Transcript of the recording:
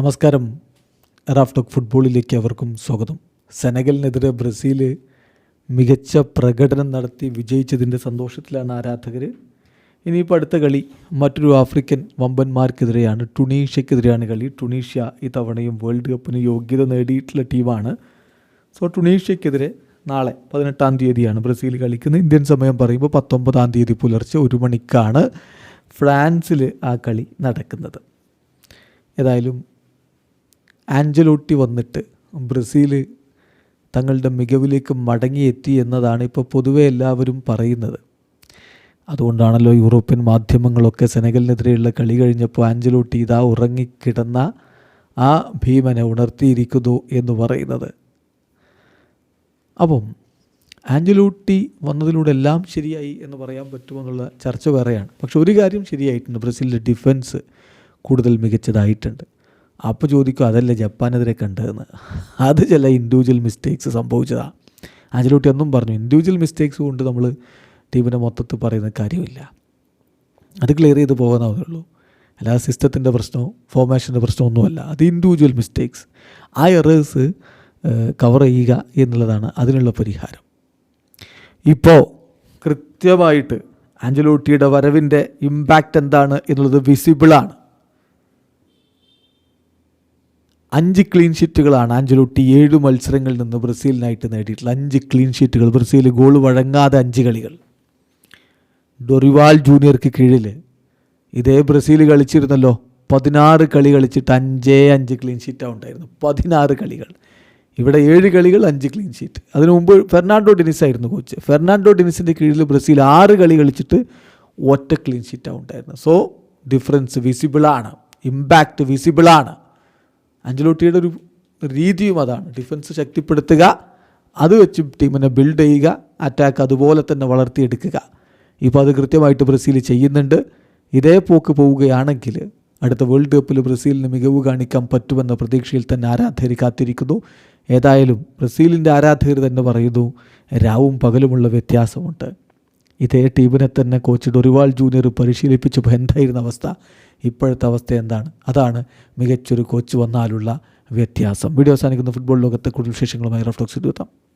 നമസ്കാരം. Raf talk ഫുട്ബോളിലേക്ക് അവർക്കും സ്വാഗതം. സെനഗലിനെതിരെ ബ്രസീൽ മികച്ച പ്രകടനം നടത്തി വിജയിച്ചതിന്റെ സന്തോഷത്തിലാണ് ആരാധകർ ഇനിയിപ്പോൾ അടുത്ത കളി മറ്റൊരു ആഫ്രിക്കൻ വമ്പന്മാർക്കെതിരെയാണ് ടുണീഷ്യക്കെതിരെയാണ് കളി. ടുണീഷ്യ ഇത്തവണയും വേൾഡ് കപ്പിന് യോഗ്യത നേടിയിട്ടുള്ള ടീമാണ്. സോ ടുണീഷ്യക്കെതിരെ നാളെ പതിനെട്ടാം തീയതിയാണ് ബ്രസീൽ കളിക്കുന്നത്. ഇന്ത്യൻ സമയം പറയുമ്പോൾ പത്തൊമ്പതാം തീയതി പുലർച്ചെ ഒരു മണിക്കാണ് ഫ്രാൻസിൽ ആ കളി നടക്കുന്നത്. ഏതായാലും ആഞ്ചലോട്ടി വന്നിട്ട് ബ്രസീൽ തങ്ങളുടെ മികവിലേക്ക് മടങ്ങിയെത്തി എന്നതാണ് ഇപ്പോൾ പൊതുവെ എല്ലാവരും പറയുന്നത്. അതുകൊണ്ടാണല്ലോ യൂറോപ്യൻ മാധ്യമങ്ങളൊക്കെ സെനഗലിനെതിരെയുള്ള കളി കഴിഞ്ഞപ്പോൾ ആഞ്ചലോട്ടി ഇതാ ഉറങ്ങിക്കിടന്ന ആ ഭീമനെ ഉണർത്തിയിരിക്കുന്നു എന്ന് പറയുന്നത്. അപ്പം ആഞ്ചലോട്ടി വന്നതിലൂടെ എല്ലാം ശരിയായി എന്ന് പറയാൻ പറ്റുമെന്നുള്ള ചർച്ച വേറെയാണ്. പക്ഷെ ഒരു കാര്യം ശരിയായിട്ടുണ്ട്. ബ്രസീലിന്റെ ഡിഫൻസ് കൂടുതൽ മികച്ചതായിട്ടുണ്ട്. അപ്പോൾ ചോദിക്കും അതല്ല ജപ്പാനെതിരെ കണ്ടതെന്ന്? അത് ചില ഇൻഡിവിജ്വൽ മിസ്റ്റേക്സ് സംഭവിച്ചതാണ് ആഞ്ചലോട്ടി ഒന്നും പറഞ്ഞു ഇൻഡിവിജ്വൽ മിസ്റ്റേക്സ് കൊണ്ട് നമ്മൾ ടീമിനെ മൊത്തത്തിൽ പറയുന്ന കാര്യമില്ല. അത് ക്ലിയർ ചെയ്ത് പോകാനാവേ ഉള്ളൂ. അല്ലാതെ സിസ്റ്റത്തിന്റെ പ്രശ്നവും ഫോർമേഷന്റെ പ്രശ്നമൊന്നുമല്ല. അത് ഇൻഡിവിജ്വൽ മിസ്റ്റേക്സ് ആ എറേഴ്സ് കവർ ചെയ്യുക എന്നുള്ളതാണ് അതിനുള്ള പരിഹാരം. ഇപ്പോൾ കൃത്യമായിട്ട് ആഞ്ചലോട്ടിയുടെ വരവിന്റെ ഇമ്പാക്റ്റ് എന്താണ് എന്നുള്ളത് വിസിബിളാണ് അഞ്ച് ക്ലീൻ ഷീറ്റുകളാണ് ആഞ്ചലോട്ടി ഏഴ് മത്സരങ്ങളിൽ നിന്ന് ബ്രസീലിനായിട്ട് നേടിയിട്ടുള്ള അഞ്ച് ക്ലീൻ ഷീറ്റുകൾ ബ്രസീൽ ഗോൾ വഴങ്ങാതെ അഞ്ച് കളികൾ. ഡൊറിവാൾ ജൂനിയർക്ക് കീഴിൽ ഇതേ ബ്രസീൽ കളിച്ചിരുന്നല്ലോ. പതിനാറ് കളി കളിച്ചിട്ട് അഞ്ചേ അഞ്ച് ക്ലീൻ ഷീറ്റാണ് ഉണ്ടായിരുന്നു. പതിനാറ് കളികൾ. ഇവിടെ ഏഴ് കളികൾ അഞ്ച് ക്ലീൻ ഷീറ്റ് അതിനു മുമ്പ് ഫെർണാണ്ടോ ഡിനിസ് ആയിരുന്നു കോച്ച് ഫെർണാണ്ടോ ഡെനിസിന്റെ കീഴിൽ ബ്രസീൽ ആറ് കളി കളിച്ചിട്ട് ഒറ്റ ക്ലീൻ ഷീറ്റാണ് ഉണ്ടായിരുന്നത്. സോ ഡിഫറൻസ് വിസിബിളാണ് ഇമ്പാക്റ്റ് വിസിബിളാണ് അഞ്ചലോട്ടിയുടെ ഒരു രീതിയും അതാണ്. ഡിഫൻസ് ശക്തിപ്പെടുത്തുക അത് വെച്ച് ടീമിനെ ബിൽഡ് ചെയ്യുക അറ്റാക്ക് അതുപോലെ തന്നെ വളർത്തിയെടുക്കുക. ഇപ്പോൾ അത് കൃത്യമായിട്ട് ബ്രസീൽ ചെയ്യുന്നുണ്ട്. ഇതേ പോക്ക് പോവുകയാണെങ്കിൽ അടുത്ത വേൾഡ് കപ്പിൽ ബ്രസീലിന് മികവ് കാണിക്കാൻ പറ്റുമെന്ന പ്രതീക്ഷയിൽ തന്നെ ആരാധകർ കാത്തിരിക്കുന്നു. ഏതായാലും ബ്രസീലിന്റെ ആരാധകർ തന്നെ പറയുന്നു രാവും പകലുമുള്ള വ്യത്യാസമുണ്ട്. ഇതേ ടീമിനെ തന്നെ കോച്ച് ഡൊറിവാൾ ജൂനിയർ പരിശീലിപ്പിച്ചപ്പോൾ എന്തായിരുന്ന അവസ്ഥ? ഇപ്പോഴത്തെ അവസ്ഥ എന്താണ്? അതാണ് മികച്ചൊരു കോച്ച് വന്നാലുള്ള വ്യത്യാസം. വീഡിയോ അവസാനിക്കുന്ന. ഫുട്ബോൾ ലോകത്തെ കൂടുതൽ വിശേഷങ്ങളുമായി റഫ്ലോക്സ് എത്താം.